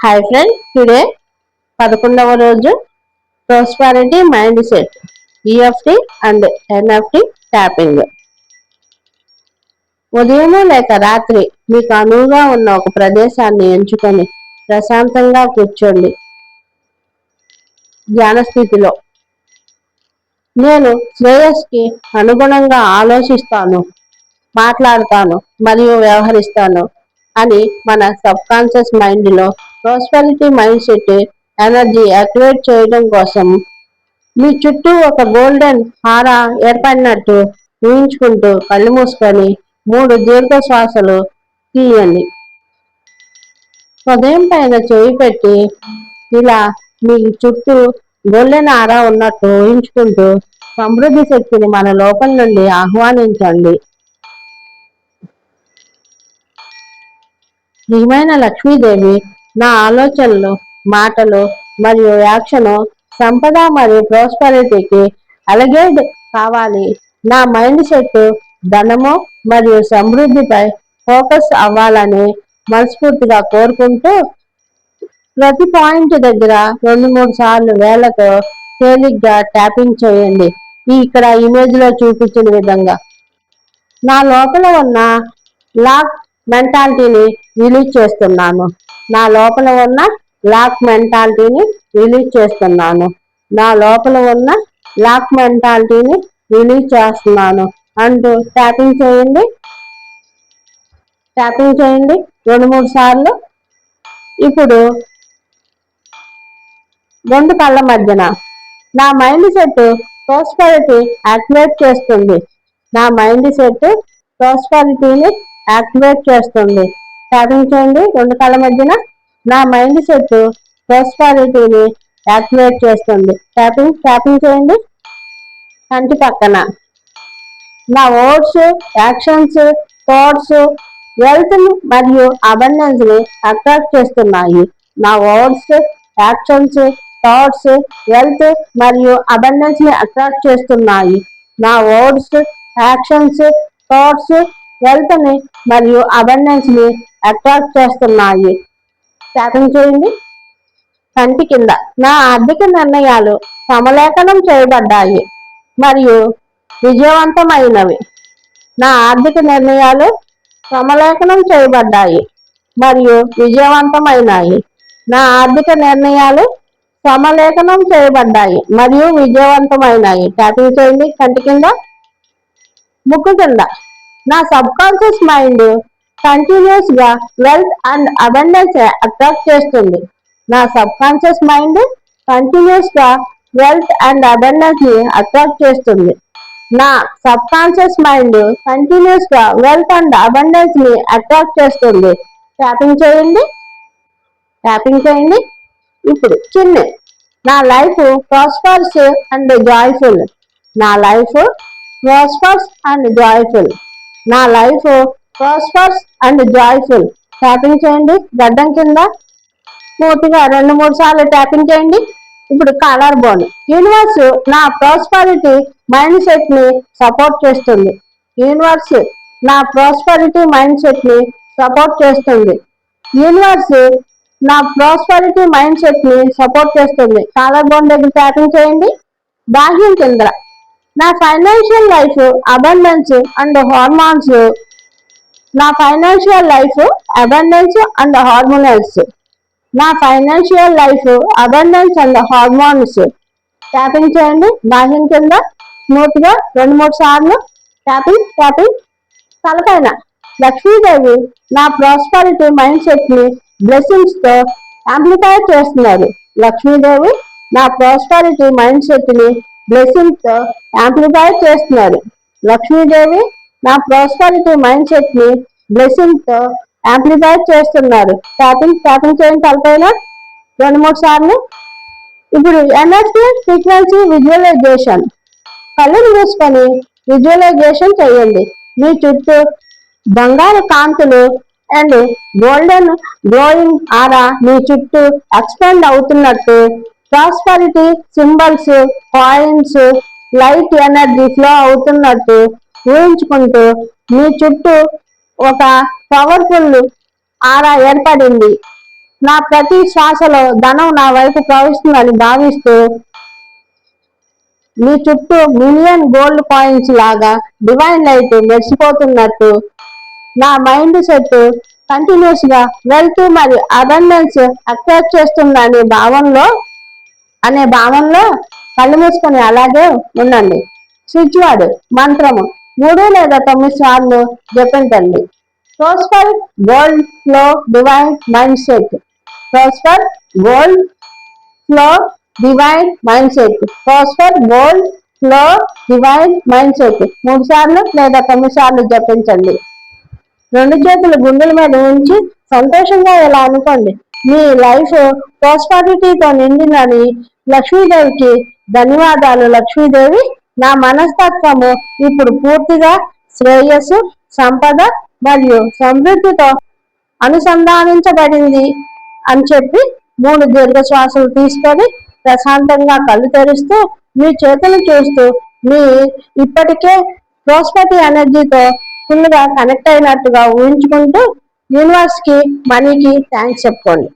Hi friend today పదకొండవ రోజు prosperity mindset EFT and NFT tapping ఉదయం లేక రాత్రి మీకు అనువుగా ఉన్న ఒక ప్రదేశాన్ని ఎంచుకొని ప్రశాంతంగా కూర్చోండి. ధ్యాన స్థితిలో. నేను శ్రేయస్కి అనుగుణంగా ఆలోచిస్తాను మాట్లాడతాను మరియు వ్యవహరిస్తాను అని మన సబ్ కాన్షియస్ మైండ్లో prosperity mind set energy activate చేయడం కోసం మీ చుట్టూ ఒక గోల్డెన్ హార ఏర్పడినట్టు ఊహించుకుంటూ కళ్ళు మూసుకొని మూడు దీర్ఘ శ్వాసలు తీయండి. హృదయం పైన చేయి పెట్టి ఇలా మీ చుట్టూ గోల్డెన్ ఆరా ఉన్నట్టు ఊహించుకుంటూ సమృద్ధి శక్తిని మన లోపల నుండి ఆహ్వానించండి. ప్రియమైన లక్ష్మీదేవి నా ఆలోచనలు మాటలు మరియు యాక్షను సంపద మరియు ప్రాస్పరిటీకి అలగేడ్ కావాలి. నా మైండ్ సెట్ ధనము మరియు సమృద్ధిపై ఫోకస్ అవ్వాలని మనస్ఫూర్తిగా కోరుకుంటూ ప్రతి పాయింట్ దగ్గర రెండు మూడు సార్లు వేళ్ళతో తేలిగ్గా ట్యాపింగ్ చేయండి. ఇక్కడ ఇమేజ్లో చూపించిన విధంగా. నా లోపల ఉన్న లాక్ మెంటాలిటీని రిలీజ్ చేస్తున్నాను. నా లోపల ఉన్న లాక్ మెంటాలిటీని రిలీజ్ చేస్తున్నాను. నా లోపల ఉన్న లాక్ మెంటాలిటీని రిలీజ్ చేస్తున్నాను. అంటూ ట్యాపింగ్ చేయండి. ట్యాపింగ్ చేయండి. రెండు మూడు సార్లు. ఇప్పుడు రెండు కళ్ళ మధ్యన నా మైండ్ సెట్ ప్రాస్పాలిటీ యాక్టివేట్ చేస్తుంది. నా మైండ్ సెట్ ప్రాస్పాలిటీని యాక్టివేట్ చేస్తుంది. ట్యాపింగ్ చేయండి రెండు కళ్ళ మధ్యన నా మైండ్ సెట్ ప్రాస్పారిటీని యాక్టివేట్ చేస్తుంది. ట్యాపింగ్ ట్యాపింగ్ చేయండి. కంటి పక్కన నా ఓట్స్ యాక్షన్స్ థాట్స్ వెల్త్ మరియు అబండెన్స్ని అట్రాక్ట్ చేస్తున్నాయి. నా ఓట్స్ యాక్షన్స్ థాట్స్ వెల్త్ మరియు అబండెన్స్ని అట్రాక్ట్ చేస్తున్నాయి. నా ఓట్స్ యాక్షన్స్ థాట్స్ వెల్త్ని మరియు అబండెన్స్ని అట్రాక్ట్ చేస్తున్నాయి. శాతం చేయండి కంటి కింద. నా ఆర్థిక నిర్ణయాలు సమలేఖనం చేయబడ్డాయి మరియు విజయవంతమైనవి. నా ఆర్థిక నిర్ణయాలు సమలేఖనం చేయబడ్డాయి మరియు విజయవంతమైనాయి. నా ఆర్థిక నిర్ణయాలు సమలేఖనం చేయబడ్డాయి మరియు విజయవంతమైనాయి. ట్యాపింగ్ చేయండి కంటి కింద. ముక్కు కింద. నా సబ్ కాన్షియస్ మైండ్ కంటిన్యూస్గా వెల్త్ అండ్ అబండెన్స్ అట్రాక్ట్ చేస్తుంది. నా సబ్ కాన్షియస్ మైండ్ కంటిన్యూస్గా వెల్త్ అండ్ అబండెన్స్ని అట్రాక్ట్ చేస్తుంది. నా సబ్ కాన్షియస్ మైండ్ కంటిన్యూస్గా వెల్త్ అండ్ అబండెన్స్ని అట్రాక్ట్ చేస్తుంది. ట్యాపింగ్ చేయండి. ట్యాపింగ్ చేయండి. ఇప్పుడు చిన్న. నా లైఫ్ ప్రాస్పర్స్ అండ్ జాయ్ఫుల్ నా లైఫ్ ప్రాస్పర్స్ అండ్ జాయ్ఫుల్ నా life prospers and joyful tapping చేయండి. గడ్డం కింద పూర్తిగా రెండు మూడు సార్లు ట్యాపింగ్ చేయండి. ఇప్పుడు కాలర్ బోన్ యూనివర్స్ నా ప్రాస్పరిటీ మైండ్ సెట్ని సపోర్ట్ చేస్తుంది. యూనివర్స్ నా ప్రాస్పరిటీ మైండ్ సెట్ని సపోర్ట్ చేస్తుంది. యూనివర్స్ నా ప్రాస్పరిటీ మైండ్ సెట్ని సపోర్ట్ చేస్తుంది. కాలర్ బోన్ దగ్గర ట్యాపింగ్ చేయండి. బాహ్యం కింద నా financial life abundance and hormones నా financial life abundance and hormonals నా financial life abundance and hormones tapping చేయండి. బాహ్యం కింద స్మూత్గా రెండు మూడు సార్లు ట్యాపింగ్ ట్యాపింగ్ తలపైన లక్ష్మీదేవి నా ప్రాస్పరిటీ మైండ్ సెట్ని బ్లెస్సింగ్స్తో యాంప్లిఫై చేస్తున్నారు. లక్ష్మీదేవి నా ప్రాస్పరిటీ మైండ్ సెట్ని బ్లెస్సింగ్తో యాంప్లిఫై చేస్తున్నారు. లక్ష్మీదేవి నా ప్రాస్పారిటీ మైండ్ సెట్ని బ్లెస్సింగ్తో యాంప్లిఫై చేస్తున్నారు. ట్యాపింగ్ ట్యాపింగ్ చేయడం తలపైన. రెండు మూడు సార్లు. ఇప్పుడు ఎనర్జీ ఫ్రీక్వెన్సీ విజువలైజేషన్ కళ్ళు మూసుకొని విజువలైజేషన్ చేయండి. మీ చుట్టూ బంగారు కాంతులు అండ్ గోల్డెన్ గ్లోయింగ్ ఆరా మీ చుట్టూ ఎక్స్పెండ్ అవుతున్నట్టు prosperity symbols coins light energy flow అవుతున్నట్టు ఊహించుకుంటూ మీ చుట్టూ ఒక పవర్ఫుల్ ఆరా ఏర్పడింది. నా ప్రతి శ్వాసలో ధనం నా వైపు ప్రవహిస్తుందని భావిస్తూ మీ చుట్టూ మిలియన్ గోల్డ్ కాయిన్స్ లాగా డివైన్ లైట్ మెరిసిపోతున్నట్టు నా మైండ్ సెట్ కంటిన్యూస్గా వెల్త్ మరియు అబండెన్స్ అక్సెప్ట్ చేస్తుందనే భావంలో అనే భావంలో కళ్ళు మూసుకొని అలాగే ఉండండి. స్విచ్ వర్డ్ మంత్రము మూడు లేదా తొమ్మిది సార్లు జపించండి. Prosper gold flow divine mindset prosper gold flow divine mindset prosper gold flow divine mindset మూడు సార్లు లేదా తొమ్మిది సార్లు జపించండి. రెండు చేతులు గుండెల మీద ఉంచి సంతోషంగా ఇలా అనుకోండి. మీ లైఫ్ ప్రాస్పారిటీతో నిండినని లక్ష్మీదేవికి ధన్యవాదాలు లక్ష్మీదేవి. నా మనస్తత్వము ఇప్పుడు పూర్తిగా శ్రేయస్సు సంపద మరియు సమృద్ధితో అనుసంధానించబడింది అని చెప్పి మూడు దీర్ఘ శ్వాసలు తీసుకొని ప్రశాంతంగా కళ్ళు తెరుస్తూ మీ చేతులు చూస్తూ మీ ఇప్పటికే ప్రోస్పటి ఎనర్జీతో ఫుల్గా కనెక్ట్ అయినట్టుగా ఊహించుకుంటూ యూనివర్స్కి మనీకి థ్యాంక్స్ చెప్పుకోండి.